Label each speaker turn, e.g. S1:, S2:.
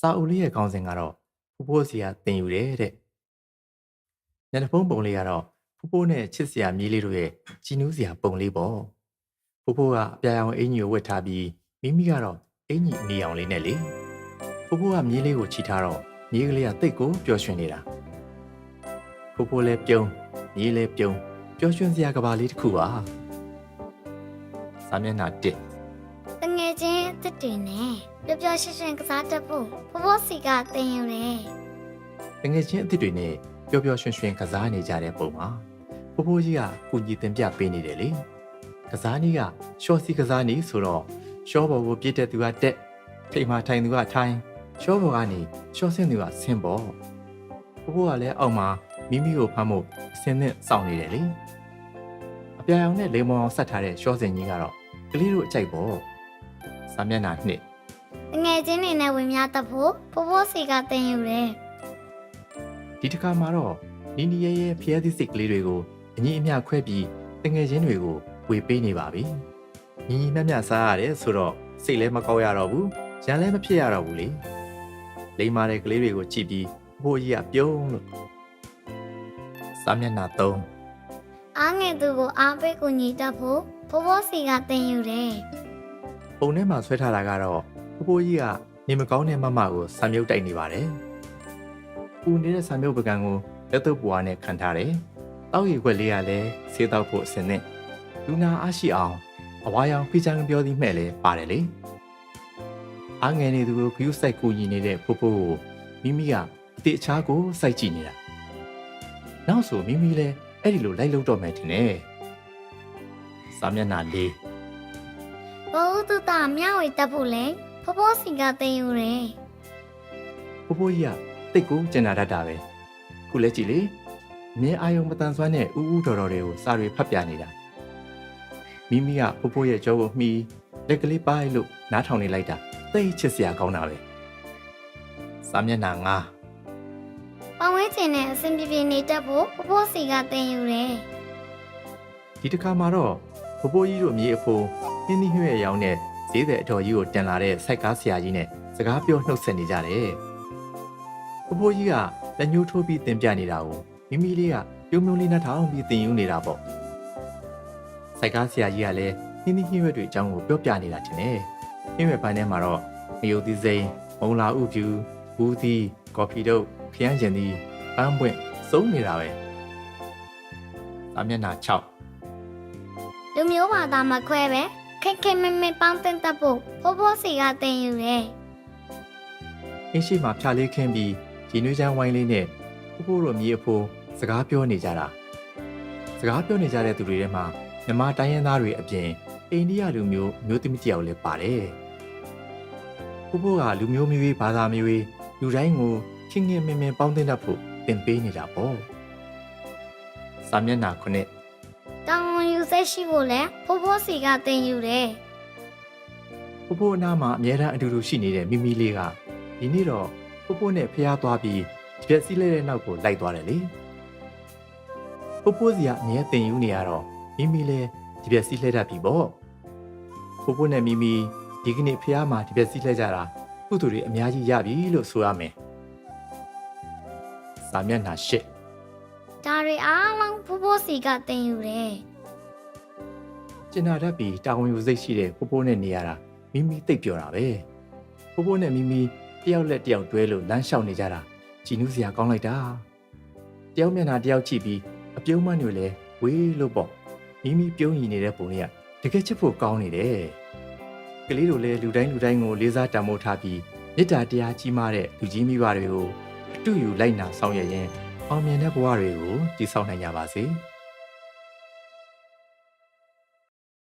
S1: စာအုပ်လေးရဲ့ခေါင်းစဉ်ကတော့ဖိုးဖိုးစီကတင်ယူတယ်တဲ့ညနေဖုံးပုံလေးကတော့ဖိုးဖိုးနဲ့ချစ်စရာမြေးလေးတို့ရဲ့ကြည်နူးစရာပုံလေးပေါ့ဖိုးဖိုးကအပြာရောင်အင်ကြီးကိုဝတ်ထားပြီးမိမိကတော့အင်ကြီးအနီရောင်လေးနဲ့လေဖိုးဖိုးကမြေးလေးကိုချီထားတော့မြေးကလေးကတိတ်ကိုပျော်ရွှင်နေတာဖိုးဖိုးလည်းပြုံးမြေးလည်းပြုံးပျော်ရွှင်စရာကဘာလေးတစ်ခုပါစာမျက်နှာ1
S2: တငယ်ချင်းအစ်စ်တွေနဲ့ပျော်ပျော်ရွှင်ရွှင်ကစားတတ်ဖို့ဘဘစီကတင်ယူတယ်
S1: တငယ်ချင်းအစ်စ်တွေနဲ့ပျော်ပျော်ရွှင်ရွှင်ကစားနေကြတဲ့ပုံမှာဖိုးဖိုးကြီးကကုညီတင်ပြပေးနေတယ်လေကစားနည်းကရှော့စီကစားနည်းဆိုတော့ရှော့ဘော်ကိုပြစ်တဲ့သူကတက်ထိတ်မှထိုင်သူကထိုင်ရှော့ဘော်ကနေရှော့ဆင်းသူကဆင်းပေါ့ဖိုးဖိုးကလည်းအောက်မှာမိမိကိုဖမ်းဖို့အစင်းနဲ့စောင့်နေတယ်လေအပြာရောင်နဲ့လေမောင်အောင်ဆက်ထားတဲ့ရှော့စင်ကြီးကတော့ကလေးတို့အကြိုက်ပေါ့ စာမျက်နှာနှစ်
S2: တငယ်ချင်းတွေနဲ့ဝင်များတတ်ဖို့ဘဘစီကတင်ယူတယ်
S1: ဒီတစ်ခါမှာတော့နီနီရဲရဲဖျဲသည့်စိတ်ကလေးတွေကိုအညီအမျှခွဲပြီးတငယ်ချင်းတွေကိုဝေပေးနေပါပြီ။ညီညီမျှမျှစားရတယ်ဆိုတော့စိတ်လည်းမကောက်ရတော့ဘူး။ရန်လည်းမဖြစ်ရတော့ဘူးလေ။လိမ္မာတဲ့ကလေးတွေကိုကြည့်ပြီးဘိုးကြီးကပြုံးလို့စာမျက်နှာ3
S2: အားငယ်သူကိုအားပေးကူညီတတ်ဖို့ဘဘစီကတင်ယူတယ်
S1: ပုံထဲမှာဆွဲထားတာကတော့ဘိုးကြီးကနေမကောင်းတဲ့မမကိုဆံမြုပ်တိုက်နေပါတယ်။ပူနေတဲ့ဆံမြုပ်ပကံကိုလက်တော့ပွားနဲ့ခံထားတယ်။တောက်ရီခွက်လေးကလည်းဆေးတောက်ဖို့အစင်နဲ့လူနာအားရှိအောင်အဝါရောင်ဖိချမ်းပြောသည်မဲ့လည်းပါတယ်လေ။အားငယ်နေသူကိုဂယုစိုက်ကူညီနေတဲ့ဖိုးဖိုးကိုမိမိကအတေအချားကိုစိုက်ကြည့်နေတာ။နောက်ဆိုမိမိလည်းအဲ့ဒီလိုလိုက်လို့တော့မယ်ထင်တယ်။စာမျက်နှာလေး
S2: ဘဝတုတမျှဝေတတ်ဖို့လဲဘဘစီကတင်ယူတယ်
S1: ဖိုးဖိုးကြီးကတိတ်ကိုကျင်နာတတ်တာပဲခုလဲကြည့်လေမြဲအာယုံမတန်ဆွမ်းတဲ့ဥဥတော်တော်တွေကိုစာတွေဖတ်ပြနေတာမိမိကဖိုးဖိုးရဲ့ကြောကိုမှီလက်ကလေးပိုင်းလို့နားထောင်နေလိုက်တာသိချစ်စရာကောင်းတာပဲစာမျက်နှာ9
S2: ပဝဲချင်တဲ့အစဉ်ပြေပြေနေတတ်ဖို့ဘဘစီကတင်ယူတယ်
S1: ဒီတစ်ခါမှာတော့ဖိုးဖိုးကြီးတို့မြေအဖိုး ဟင်းသီးဟွဲ့ရောင်းတဲ့ဈေးတဲ့အတော်ကြီးကိုတင်လာတဲ့စိုက်ကားဆရာကြီးနဲ့စကားပြောနှုတ်ဆက်နေကြတယ်ဖိုးဖိုးကြီးကလက်ညှိုးထိုးပြီးတင်ပြနေတာကိုမိမိလေးကပြုံးပြုံးလေးနဲ့ထောင်ပြီးတင်ယူနေတာပေါ့စိုက်ကားဆရာကြီးကလည်းဟင်းသီးဟင်းရွက်တွေအကြောင်းကိုပြောပြနေတာတင်တယ်ဟင်းရွက်ပိုင်းထဲမှာတော့မယုတ်သီးစိမ်းမုံလာဥဖြူဘူးသီးကော်ဖီတို့ခရမ်းကျင်သီးပန်းပွင့်စုံနေတာပဲအမျက်နှာ6
S2: လူမျိုးဘာသာမခွဲပဲ ခက်ခဲမမဲပေါင်းတင်တတ်ဖို့ဘဘစီကတင်ယူတယ်
S1: အင်းရှိမှဖြာလေးခင်းပြီးဒီနွေးချမ်းဝိုင်းလေးနဲ့ဖိုးဖိုးတို့မြေအဖိုးစကားပြောနေကြတာစကားပြောနေကြတဲ့သူတွေထဲမှာမြမတိုင်းရင်းသားတွေအပြင်အိန္ဒိယလူမျိုးမျိုးသမီးတယောက်လည်းပါတယ်ဖိုးဖိုးကလူမျိုးမျိုးဘာသာမျိုးလူတိုင်းကိုချင်းငင်မင်မင်ပေါင်းတင်တတ်ဖို့သင်ပေးနေတာပေါ့စာမျက်နှာခုနှစ်
S2: တောင်းဝန်ယူဆက်ရှိဖို့လဲဘဘစီကတင်ယူတယ်
S1: ဖိုးဖိုးအနားမှာအမြဲတမ်းအတူတူရှိနေတဲ့မိမိလေးကဒီနေ့တော့ဖိုးဖိုးနဲ့ဖျားသွားပြီးဒီပြက်စီးလဲတဲ့နောက်ကိုလိုက်သွားတယ်လေဖိုးဖိုးစီကအမြဲတင်ယူနေရတော့မိမိလည်းဒီပြက်စီးလှဲတတ်ပြီပေါ့ဖိုးဖိုးနဲ့မိမိဒီကနေ့ဖျားမှာဒီပြက်စီးလှဲကြတာကုသူတွေအများကြီးရပြီလို့ဆိုရမယ်စာမျက်နှာ၈
S2: ဒါတွေအားလုံးဘဘစီကတင်ယူတယ်
S1: ကျင်နာတတ်ပြီးတာဝန်ယူစိတ်ရှိတဲ့ဖိုးဖိုးနဲ့နေရတာမိမိသိပ်ပြောတာပဲဖိုးဖိုးနဲ့မိမိတယောက်လက်တယောက်တွဲလို့လမ်းလျှောက်နေကြတာကြည်နူးစရာကောင်းလိုက်တာတယောက်မျက်နှာတယောက်ကြည့်ပြီးအပြုံးမန်းတွေလည်းဝေးလို့ပေါ့မိမိပြုံးရည်နေတဲ့ပုံလေးကတကယ်ချစ်ဖို့ကောင်းနေတယ်ကလေးတို့လည်းလူတိုင်းလူတိုင်းကိုလေးစားတန်ဖိုးထားပြီးမေတ္တာတရားကြီးမားတဲ့လူကြီးမိဘတွေကိုအတူယူလိုက်နာဆောင်ရွက်ရင် အောင်မြင်တဲ့ဘဝတွေကိုတည်ဆောက်နိုင်ကြပါစေ။